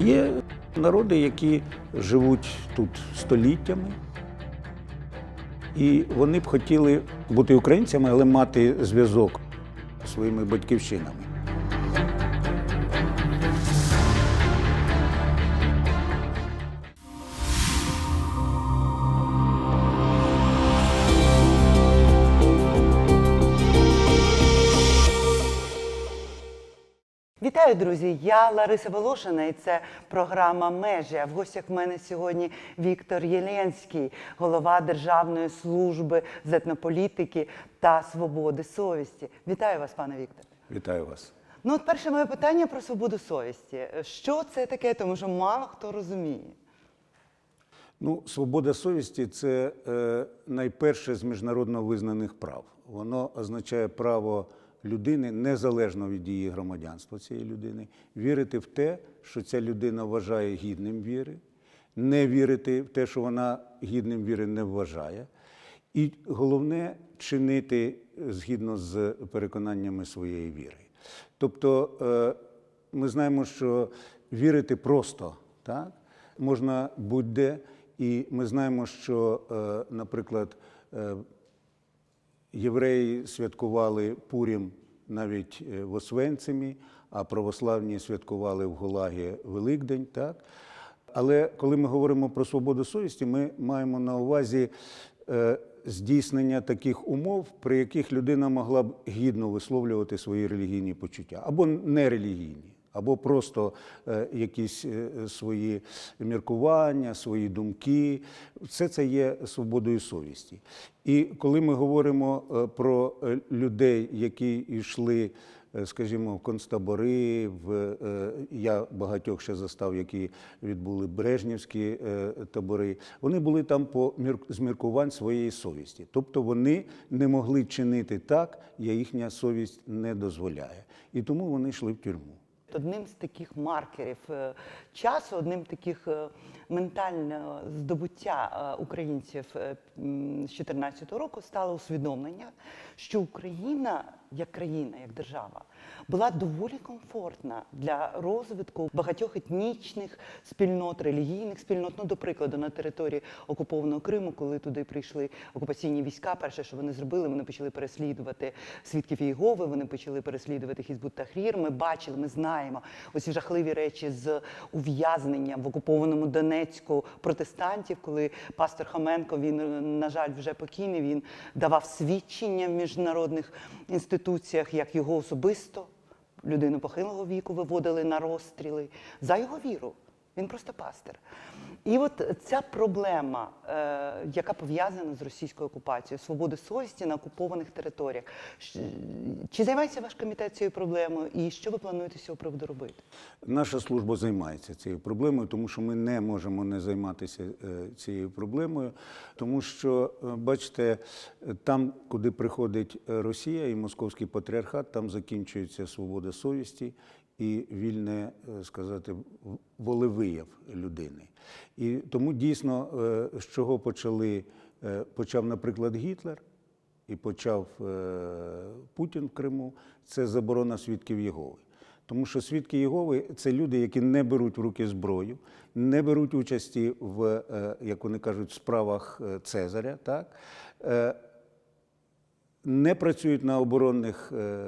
Є народи, які живуть тут століттями, і вони б хотіли бути українцями, але мати зв'язок зі своїми батьківщинами. Вітаю, друзі! Я Лариса Волошина, і це програма Межі. А в гостях в мене сьогодні Віктор Єленський, голова Державної служби з етнополітики та свободи совісті. Вітаю вас, пане Вікторе. Вітаю вас. Ну, от перше моє питання про свободу совісті. Що це таке? Тому що мало хто розуміє. Ну, свобода совісті це е, найперше з міжнародно визнаних прав. Воно означає право людини, незалежно від її громадянства цієї людини, вірити в те, що ця людина вважає гідним віри, не вірити в те, що вона гідним віри не вважає. І головне чинити згідно з переконаннями своєї віри. Тобто е, ми знаємо, що вірити просто так? можна будь-де. І ми знаємо, що, е, наприклад, е, євреї святкували Пурім навіть е, в Освенцимі, а православні святкували в Гулагі Великдень. Так? Але коли ми говоримо про свободу совісті, ми маємо на увазі е, здійснення таких умов, при яких людина могла б гідно висловлювати свої релігійні почуття або нерелігійні. Або просто е, якісь е, свої міркування, свої думки. Все це є свободою совісті. І коли ми говоримо е, про людей, які йшли, скажімо, в концтабори, в, я багатьох ще застав, які відбули брежнівські табори, вони були там по мір- з міркувань своєї совісті. Тобто вони не могли чинити так, як їхня совість не дозволяє. І тому вони йшли в тюрму. Одним з таких маркерів е, часу, одним таких е, ментального здобуття е, українців з 2014 року стало усвідомлення, що Україна як країна, як держава, була доволі комфортна для розвитку багатьох етнічних спільнот, релігійних спільнот. Ну, до прикладу, на території окупованого Криму, коли туди прийшли окупаційні війська, перше, що вони зробили, вони почали переслідувати свідків Єгови, вони почали переслідувати Хізбут Тахрір. Ми бачили, ми знаємо оці жахливі речі з ув'язненням в окупованому Донецьку протестантів, коли пастор Хоменко, він, на жаль, вже покійний, він давав свідчення в міжнародних інституціях, як його особисто людину похилого віку виводили на розстріли за його віру. Він просто пастир. І от ця проблема, е, яка пов'язана з російською окупацією, свободи совісті на окупованих територіях. Чи займається ваш комітет цією проблемою і що ви плануєте з цього приводу робити? Наша служба займається цією проблемою, тому що ми не можемо не займатися е, цією проблемою, тому що, е, бачите, там, куди приходить Росія і Московський патріархат, там закінчується свобода совісті і вільне, е, сказати, волевияв людини. І тому дійсно, е, з чого почали, е, почав, наприклад, Гітлер і почав Путін в Криму, це заборона свідків Єгови. Тому що свідки Єгови це люди, які не беруть в руки зброю, не беруть участі в, як вони кажуть, справах Цезаря, так? Не працюють на оборонних е,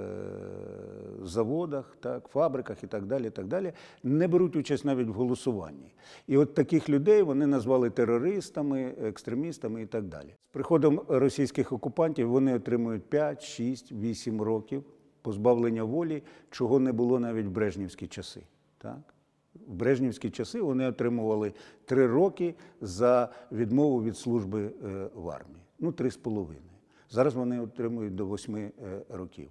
заводах, так, фабриках і так далі, і так далі, не беруть участь навіть в голосуванні. І от таких людей вони назвали терористами, екстремістами і так далі. З приходом російських окупантів вони отримують 5, 6, 8 років позбавлення волі, чого не було навіть в брежнівські часи. Так? В брежнівські часи вони отримували три роки за відмову від служби е, в армії. Ну, три з половиною. Зараз вони отримують до восьми е, років.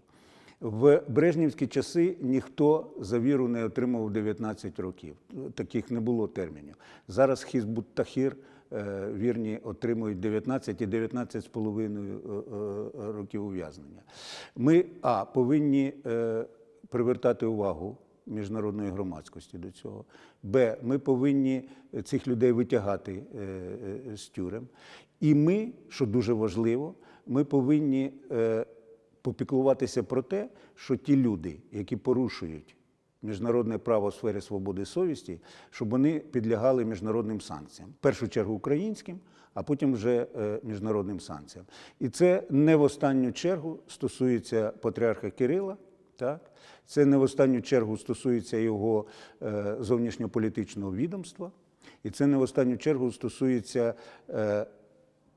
В брежнівські часи ніхто за віру не отримав 19 років. Таких не було термінів. Зараз Хізбут Тахір е, вірні отримують 19 і 19 з половиною е, років ув'язнення. Ми а повинні привертати увагу міжнародної громадськості до цього. Б. Ми повинні цих людей витягати з тюрем. І ми, що дуже важливо, ми повинні е, попіклуватися про те, що ті люди, які порушують міжнародне право в сфері свободи совісті, щоб вони підлягали міжнародним санкціям. В першу чергу українським, а потім вже е, міжнародним санкціям. І це не в останню чергу стосується патріарха Кирила. Так? Це не в останню чергу стосується його е, зовнішньополітичного відомства, і це не в останню чергу стосується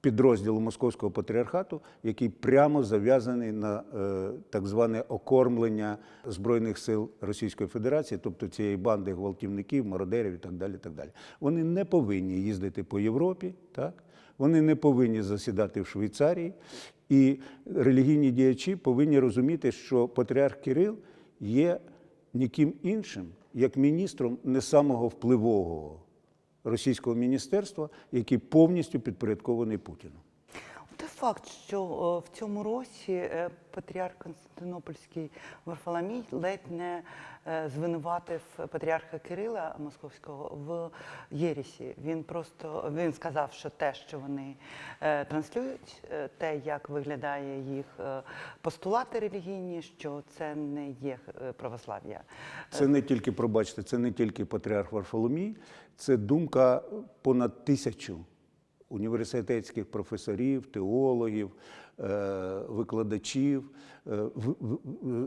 підрозділу Московського патріархату, який прямо зав'язаний на е, так зване окормлення Збройних сил Російської Федерації, тобто цієї банди гвалтівників, мародерів і так далі. так далі. Вони не повинні їздити по Європі, так? вони не повинні засідати в Швейцарії. І релігійні діячі повинні розуміти, що патріарх Кирил є ніким іншим, як міністром не самого впливового російського міністерства, який повністю підпорядкований Путіну. Той факт, що е, в цьому році е, патріарх Константинопольський Варфоломій ледь не е, звинуватив патріарха Кирила Московського в Єрісі. Він просто він сказав, що те, що вони транслюють, те, як виглядає їх постулати релігійні, що це не є православ'я. Це не тільки, пробачте, це не тільки патріарх Варфоломій, це думка понад тисячу університетських професорів, теологів, е, викладачів, е,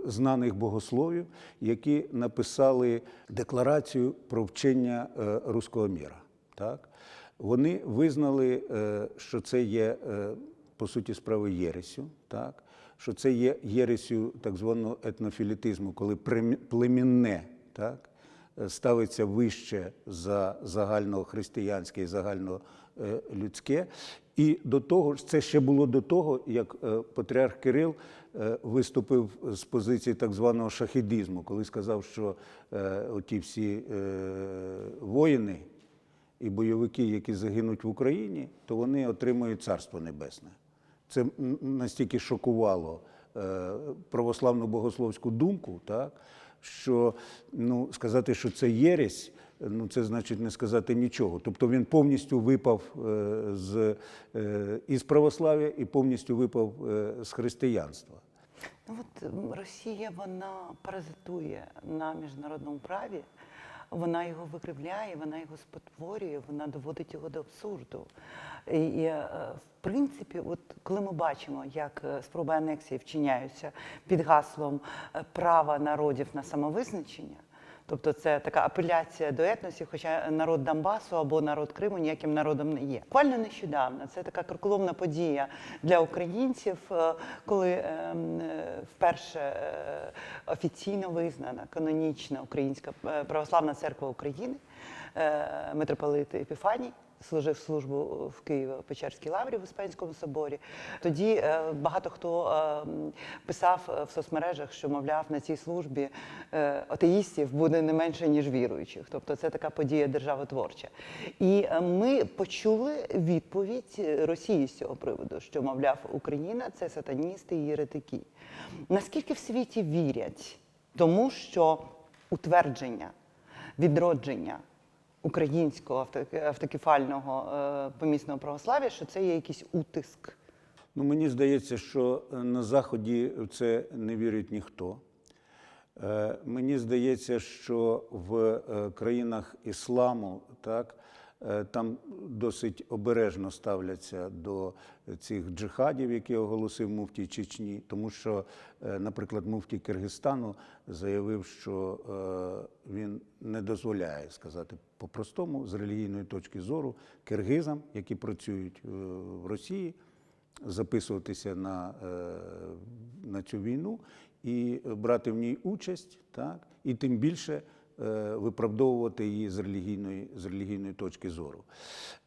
знаних богословів, які написали декларацію про вчення е, руського міра. Так? Вони визнали, що це є по суті справи єресю, так? що це є єресю так званого етнофілітизму, коли племінне так? ставиться вище за загальнохристиянське і загальнолюдське. І до того ж, це ще було до того, як е, патріарх Кирил е, виступив з позиції так званого шахідизму, коли сказав, що е, оті всі е, воїни і бойовики, які загинуть в Україні, то вони отримують Царство Небесне. Це настільки шокувало е, православну богословську думку, так, що ну, сказати, що це єресь, ну, це значить не сказати нічого. Тобто він повністю випав е, з, е, із православ'я і повністю випав е, з християнства. Ну от Росія вона паразитує на міжнародному праві, вона його викривляє, вона його спотворює, вона доводить його до абсурду. І, в принципі, от коли ми бачимо, як спроби анексії вчиняються під гаслом права народів на самовизначення. Тобто це така апеляція до етносів, хоча народ Донбасу або народ Криму ніяким народом не є. Буквально нещодавно це така кроколомна подія для українців, е, коли ем, е, вперше е, офіційно визнана канонічна Українська православна церква України, митрополит Епіфаній. Служив службу в Києво-Печерській лаврі в Успенському соборі. Тоді е, багато хто е, писав е, в соцмережах, що мовляв на цій службі атеїстів буде не менше ніж віруючих. Тобто це така подія державотворча. І ми почули відповідь Росії з цього приводу, що мовляв Україна це сатаністи і єретики. Наскільки в світі вірять тому, що утвердження, відродження українського авто- автокефального е, помісного православ'я, що це є якийсь утиск. Ну, мені здається, що е, на Заході в це не вірить ніхто. Е, Мені здається, що в країнах ісламу так, там досить обережно ставляться до цих джихадів, які оголосив муфтій Чечні, тому що, е, наприклад, муфтій Киргизстану заявив, що е, він не дозволяє сказати по-простому, з релігійної точки зору, киргизам, які працюють е, в Росії, записуватися на, е, на цю війну і брати в ній участь, так, і тим більше е, виправдовувати її з релігійної, з релігійної точки зору.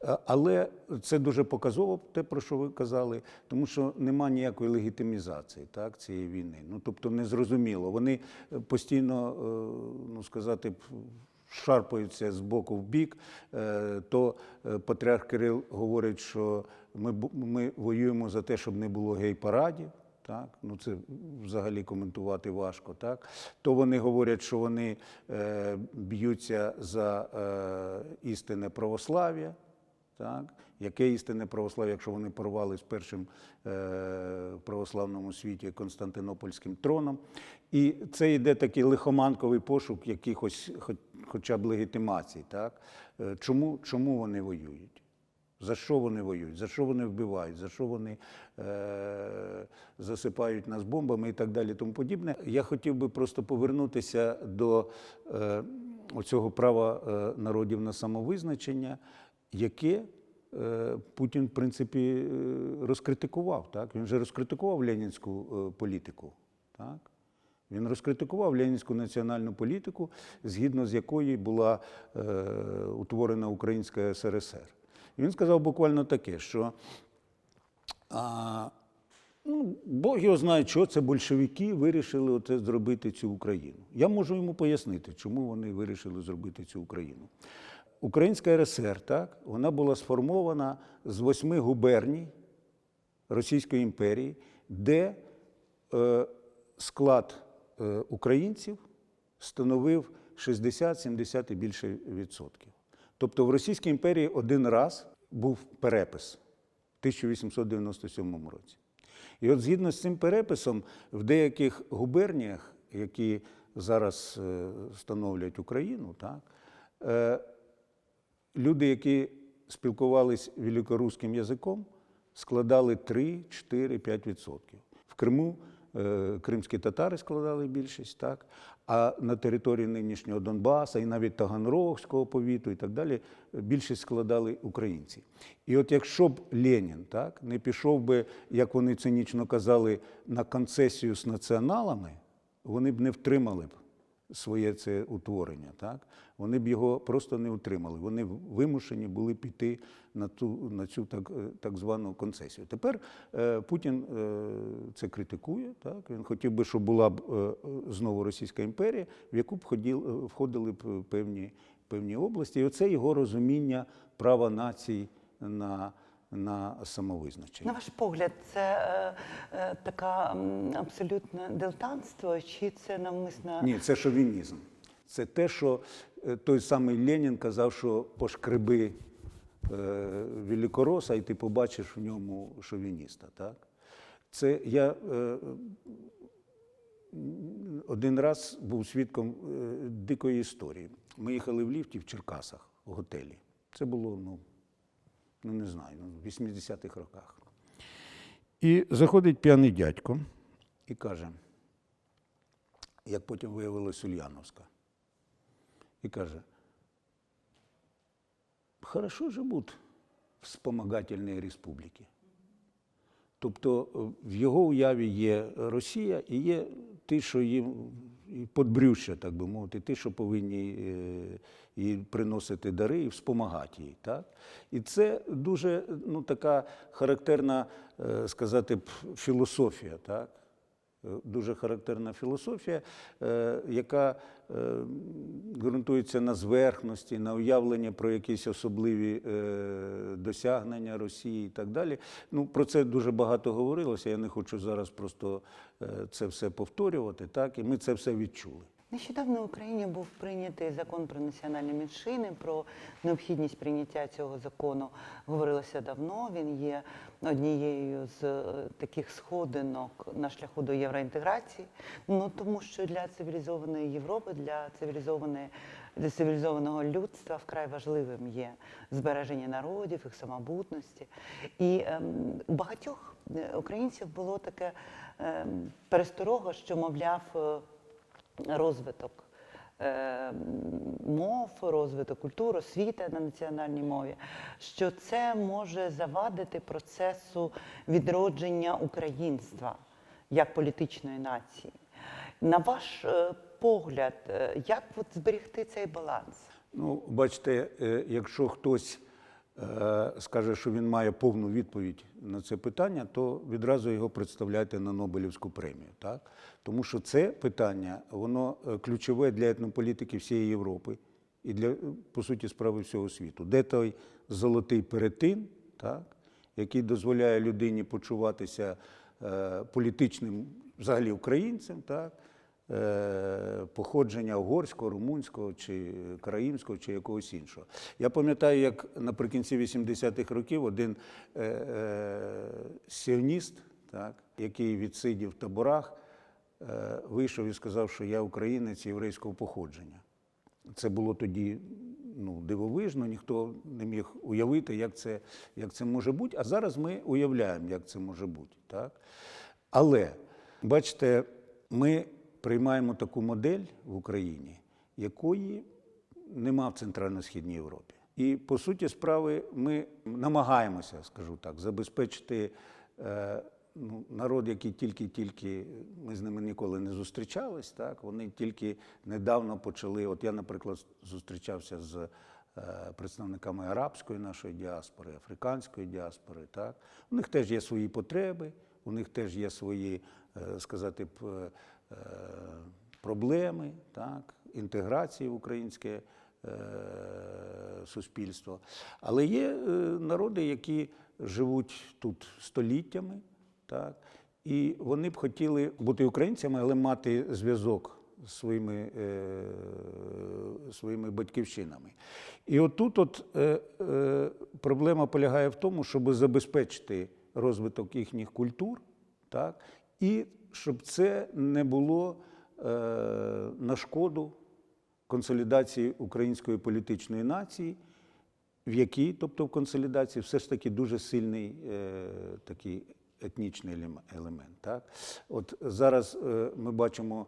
Е, Але це дуже показово, те, про що ви казали, тому що нема ніякої легітимізації так, цієї війни. Ну, тобто незрозуміло. Вони е, постійно, е, ну сказати, шарпаються з боку в бік, е, то е, патріарх Кирил говорить, що ми, ми воюємо за те, щоб не було гей-парадів. Так, ну це взагалі коментувати важко. Так, то вони говорять, що вони е, б'ються за е, істинне православ'я. Так? Яке істинне православ'я, якщо вони порвали з першим е, православному світі Константинопольським троном. І це йде такий лихоманковий пошук якихось хоч, хоча б легітимацій. Так? Е, чому, чому вони воюють? За що вони воюють, за що вони вбивають, за що вони е, засипають нас бомбами і так далі. Тому подібне. Я хотів би просто повернутися до е, оцього права е, народів на самовизначення, яке е, Путін, в принципі, е, розкритикував. Так? Він же розкритикував ленінську е, політику. Так? Він розкритикував ленінську національну політику, згідно з якої була е, утворена Українська СРСР. І він сказав буквально таке, що а, ну, Бог його знає, що це большевики вирішили оце зробити цю Україну. Я можу йому пояснити, чому вони вирішили зробити цю Україну. Українська РСР, так, вона була сформована з восьми губерній Російської імперії, де е, склад е, українців становив 60-70 і більше відсотків. Тобто в Російській імперії один раз був перепис в 1897 році. І от згідно з цим переписом, в деяких губерніях, які зараз е, становлять Україну, так, е, люди, які спілкувалися великоруським язиком, складали 3, 4, 5 відсотків. В Криму е, кримські татари складали більшість, так? А на території нинішнього Донбаса і навіть Таганрогського повіту і так далі більшість складали українці. І от якщо б Ленін так, не пішов би, як вони цинічно казали, на концесію з націоналами, вони б не втримали б своє це утворення. Так? Вони б його просто не утримали. Вони вимушені були піти на ту на цю так, е, так звану концесію. Тепер е, Путін е, це критикує. Так? Він хотів би, щоб була б е, знову Російська імперія, в яку б ходіл, е, входили б певні, певні області. І оце його розуміння права націй на, на самовизначення. На ваш погляд, це е, е, така абсолютне дилетантство, чи це навмисна Ні, це шовінізм. Це те, що е, той самий Ленін казав, що пошкреби е, великороса, і ти побачиш в ньому шовініста. Так? Це я е, один раз був свідком е, дикої історії. Ми їхали в ліфті в Черкасах, в готелі. Це було, ну, ну не знаю, ну, в 80-х роках. І заходить п'яний дядько і каже, як потім виявилось Ульяновська, і каже, хорошо живуть в спомагательній республіці. Тобто е, в його уяві є Росія і є ті, що їм і подбрюща, так би мовити, ті, що повинні е, їй приносити дари і спомагати їй. Так? І це дуже ну, така характерна, е, сказати б, філософія. Так? Е, Дуже характерна філософія, е, яка е, ґрунтується на зверхності, на уявлення про якісь особливі досягнення Росії і так далі. Ну, про це дуже багато говорилося. Я не хочу зараз просто це все повторювати. Так? І ми це все відчули. Нещодавно в Україні був прийнятий закон про національні меншини. Про необхідність прийняття цього закону говорилося давно. Він є однією з е, таких сходинок на шляху до євроінтеграції. Ну тому що для цивілізованої Європи, для цивілізованої для цивілізованого людства вкрай важливим є збереження народів, їх самобутності. І ем, у багатьох е, українців було таке ем, пересторога, що мовляв. Розвиток е, мов, розвиток культури, освіти на національній мові, що це може завадити процесу відродження українства як політичної нації. На ваш е, погляд, е, як от зберегти цей баланс? Ну, бачите, якщо хтось скаже, що він має повну відповідь на це питання, то відразу його представляйте на Нобелівську премію. Так? Тому що це питання, воно е, ключове для етнополітики всієї Європи і для, е, по суті, справи всього світу. Де той золотий перетин, так? який дозволяє людині почуватися е, політичним взагалі українцем, так? Е, походження угорського, румунського чи караїмського чи якогось іншого. Я пам'ятаю, як наприкінці 80-х років один е, е, сіоніст, так, який відсидів в таборах, вийшов і сказав, що я українець єврейського походження. Це було тоді ну, дивовижно, ніхто не міг уявити, як це, як це може бути. А зараз ми уявляємо, як це може бути. Так? Але, бачите, ми приймаємо таку модель в Україні, якої нема в Центрально-Східній Європі. І по суті справи ми намагаємося, скажу так, забезпечити е, ну, народ, який тільки-тільки ми з ними ніколи не зустрічались. Так вони тільки недавно почали. От я, наприклад, зустрічався з е, представниками арабської нашої діаспори, африканської діаспори. Так у них теж є свої потреби, у них теж є свої, е, сказати б, проблеми, так, інтеграції в українське е, суспільство. Але є е, народи, які живуть тут століттями, так, і вони б хотіли бути українцями, але мати зв'язок з своїми, е, своїми батьківщинами. І отут от, е, е, проблема полягає в тому, щоб забезпечити розвиток їхніх культур, так, і щоб це не було е, на шкоду консолідації української політичної нації, в якій, тобто в консолідації, все ж таки дуже сильний е, такий етнічний елемент. Так? От зараз е, ми бачимо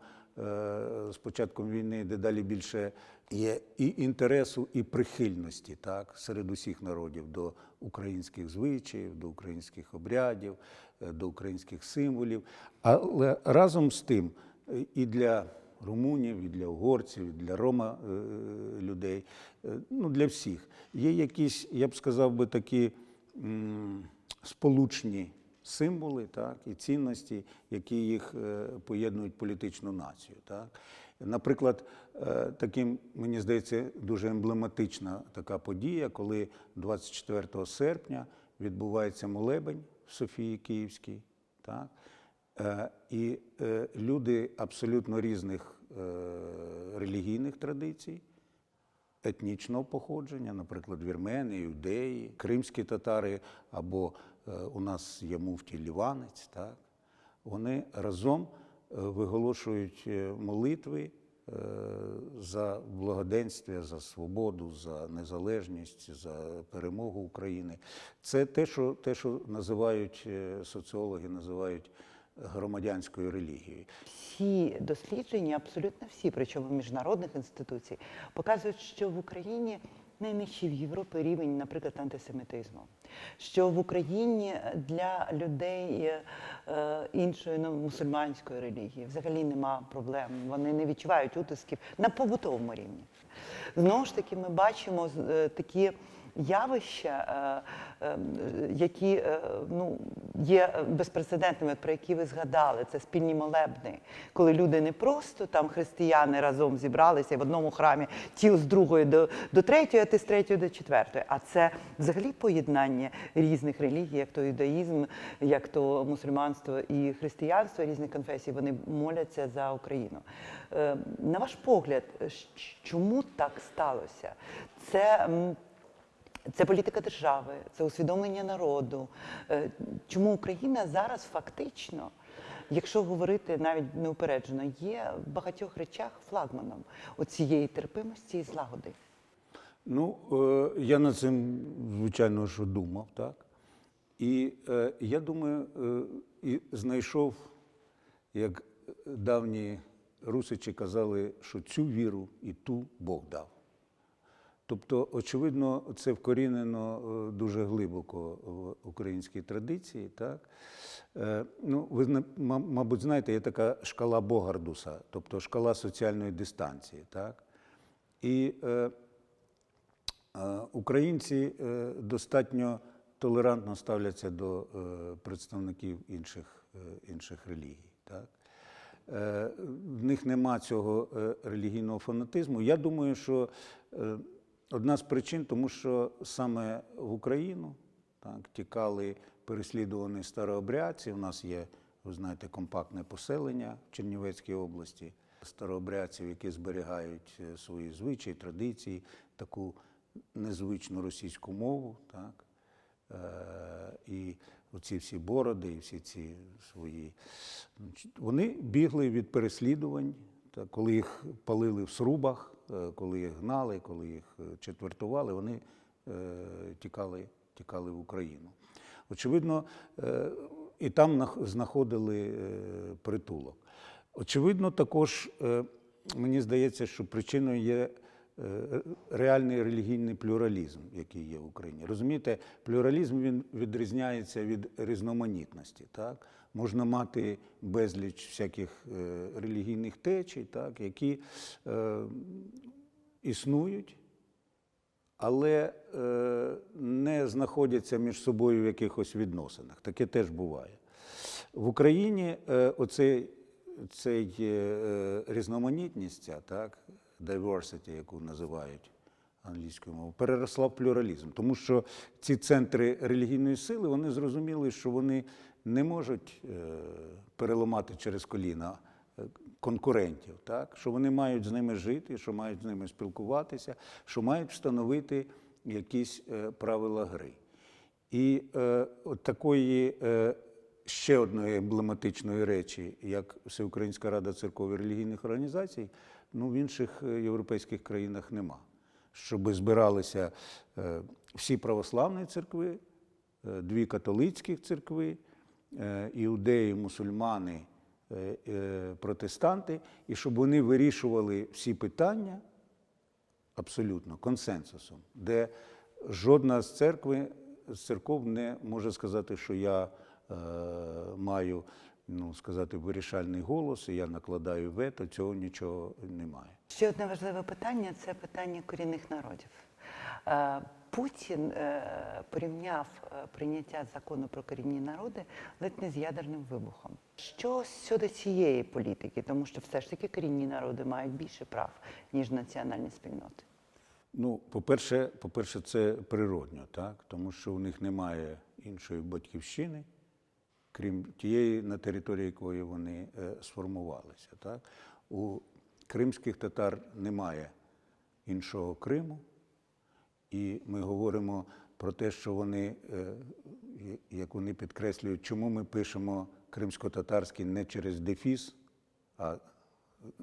з початком війни дедалі більше є і інтересу, і прихильності так, серед усіх народів до українських звичаїв, до українських обрядів, е, до українських символів. Але разом з тим е, і для румунів, і для угорців, і для рома е, людей, е, ну для всіх. Є якісь, я б сказав би, такі сполучні символи так, і цінності, які їх е, поєднують політичну націю. Так. Наприклад, е, таким, мені здається, дуже емблематична така подія, коли 24 серпня відбувається молебень в Софії Київській. Так. Е, І люди абсолютно різних релігійних традицій, етнічного походження, наприклад, вірмени, юдеї, кримські татари, або у нас є муфтій ліванець, так? вони разом е, виголошують е, молитви е, за благоденствие, за свободу, за незалежність, за перемогу України. Це те, що, те, що називають е, соціологи, називають громадянською релігією. Всі дослідження, абсолютно всі, причому міжнародних інституцій, показують, що в Україні найнижчий в Європі рівень, наприклад, антисемітизму. Що в Україні для людей е, іншої ну, мусульманської релігії взагалі нема проблем. Вони не відчувають утисків на побутовому рівні. Знову ж таки, ми бачимо е, такі явища, е, е, які е, ну, є безпрецедентними, про які ви згадали. Це спільні молебни, коли люди не просто там християни разом зібралися в одному храмі, ті з другої до, до третьої, а ти з третьої до четвертої. А це взагалі поєднання різних релігій, як то юдаїзм, як то мусульманство і християнство різних конфесій. Вони моляться за Україну. Е, На ваш погляд, чому так сталося? Це це політика держави, це усвідомлення народу. Е, Чому Україна зараз фактично, якщо говорити навіть неупереджено, є в багатьох речах флагманом оцієї терпимості і злагоди. Ну, е, я над цим, звичайно, що думав, так. І е, я думаю, і знайшов, як давні русичі казали, що цю віру і ту Бог дав. Тобто, очевидно, це вкорінено е, дуже глибоко в українській традиції. Так? Е, Ну, ви, мабуть, знаєте, є така шкала Богардуса, тобто шкала соціальної дистанції. Так? І е, Е, Українці е, достатньо толерантно ставляться до представників інших, інших релігій. Так? Е, В них нема цього релігійного фанатизму. Я думаю, що одна з причин, тому що саме в Україну так, тікали переслідувані старообрядці. У нас є, ви знаєте, компактне поселення в Чернівецькій області. старообрядців, які зберігають е, свої звичаї, традиції, таку незвичну російську мову, так? Е, і оці всі бороди, і всі ці свої. Вони бігли від переслідувань, коли їх палили в срубах, коли їх гнали, коли їх е, четвертували, вони е, тікали, тікали в Україну. Очевидно, е, і там нах- знаходили е, притулок. Очевидно, також е, мені здається, що причиною є е, реальний релігійний плюралізм, який є в Україні. Розумієте, плюралізм він відрізняється від різноманітності. Так? Можна мати безліч всяких е, релігійних течій, так? які е, існують, але е, не знаходяться між собою в якихось відносинах. Таке теж буває. В Україні е, оцей, цей е, різноманітність, так, diversity, яку називають англійською мовою, переросла в плюралізм. Тому що ці центри релігійної сили вони зрозуміли, що вони не можуть е, переламати через коліна е, конкурентів, так? що вони мають з ними жити, що мають з ними спілкуватися, що мають встановити якісь е, правила гри. І е, от такої е, ще одної емблематичної речі, як Всеукраїнська рада церков і релігійних організацій, ну, в інших е, європейських країнах нема. Щоб збиралися е, всі православні церкви, е, дві католицькі церкви, іудеї, мусульмани, протестанти, і щоб вони вирішували всі питання абсолютно консенсусом, де жодна з церкви з церков не може сказати, що я маю ну, сказати, вирішальний голос, і я накладаю вето, цього нічого немає. Ще одне важливе питання це питання корінних народів. Е, Путін е, порівняв е, прийняття закону про корінні народи ледь не з ядерним вибухом. Що щодо цієї політики, тому що все ж таки корінні народи мають більше прав, ніж національні спільноти. Ну, по-перше, по-перше, це природньо, так? тому що у них немає іншої батьківщини, крім тієї, на території якої вони е, сформувалися. Так? У кримських татар немає іншого Криму, і ми говоримо про те, що вони, е, як вони підкреслюють, чому ми пишемо кримсько-татарський не через дефіс, а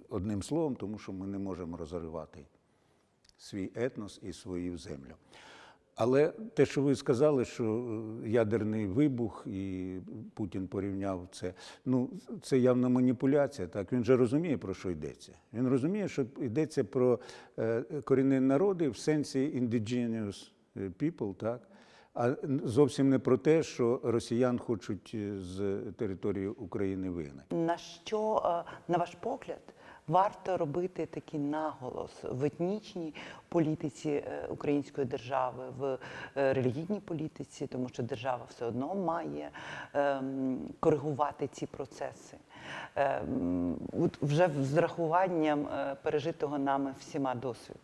одним словом, тому що ми не можемо розривати свій етнос і свою землю. Але те, що ви сказали, що е, ядерний вибух і Путін порівняв це, ну це явна маніпуляція. Так він же розуміє, про що йдеться. Він розуміє, що йдеться про е, корінні народи в сенсі indigenous people, так. А зовсім не про те, що росіян хочуть е, з території України вигнати. На що, е, на ваш погляд, варто робити такий наголос в етнічній політиці е, української держави, в е, релігійній політиці, тому що держава все одно має ем, коригувати ці процеси. Ем, от Вже з врахуванням е, пережитого нами всіма досвіду.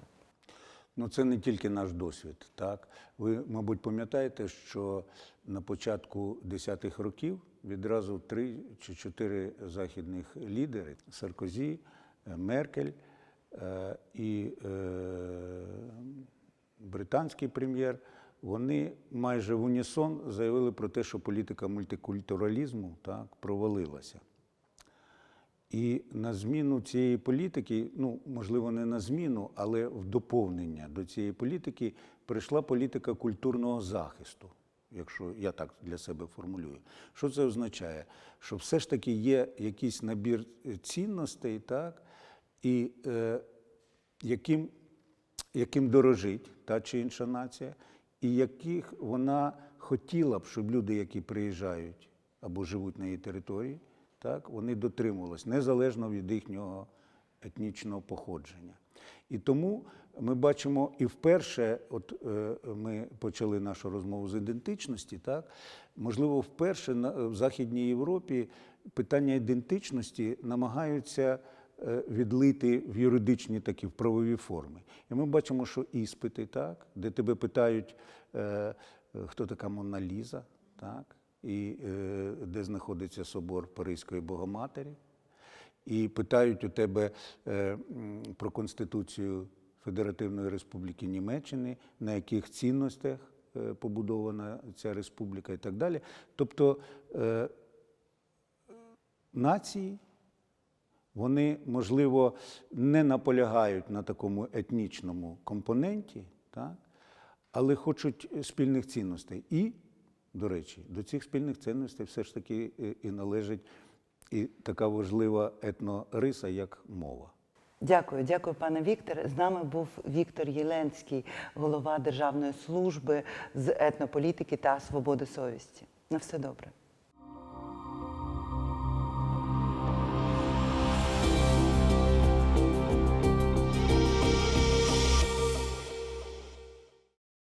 Ну, це не тільки наш досвід. Так? Ви, мабуть, пам'ятаєте, що на початку 10-х років відразу три чи чотири західних лідери Саркозі, Меркель е, і е, британський прем'єр, вони майже в унісон заявили про те, що політика мультикультуралізму так, провалилася. І на зміну цієї політики, ну можливо, не на зміну, але в доповнення до цієї політики прийшла політика культурного захисту, якщо я так для себе формулюю. Що це означає? Що все ж таки є якийсь набір цінностей, так, і е, яким, яким дорожить та чи інша нація, і яких вона хотіла б, щоб люди, які приїжджають або живуть на її території, так, вони дотримувалися незалежно від їхнього етнічного походження. І тому ми бачимо і вперше, от е, ми почали нашу розмову з ідентичності, так, можливо, вперше в Західній Європі питання ідентичності намагаються е, відлити в юридичні такі в правові форми. І ми бачимо, що іспити, так, де тебе питають, е, хто така Мона Ліза, так, і де знаходиться собор Паризької Богоматері. І питають у тебе е, про Конституцію Федеративної Республіки Німеччини, на яких цінностях е, побудована ця республіка і так далі. Тобто е, нації, вони, можливо, не наполягають на такому етнічному компоненті, так? але хочуть спільних цінностей. І, до речі, до цих спільних цінностей все ж таки і належить і така важлива етнориса, як мова. Дякую, дякую, пане Віктор. З нами був Віктор Єленський, голова Державної служби з етнополітики та свободи совісті. На все добре.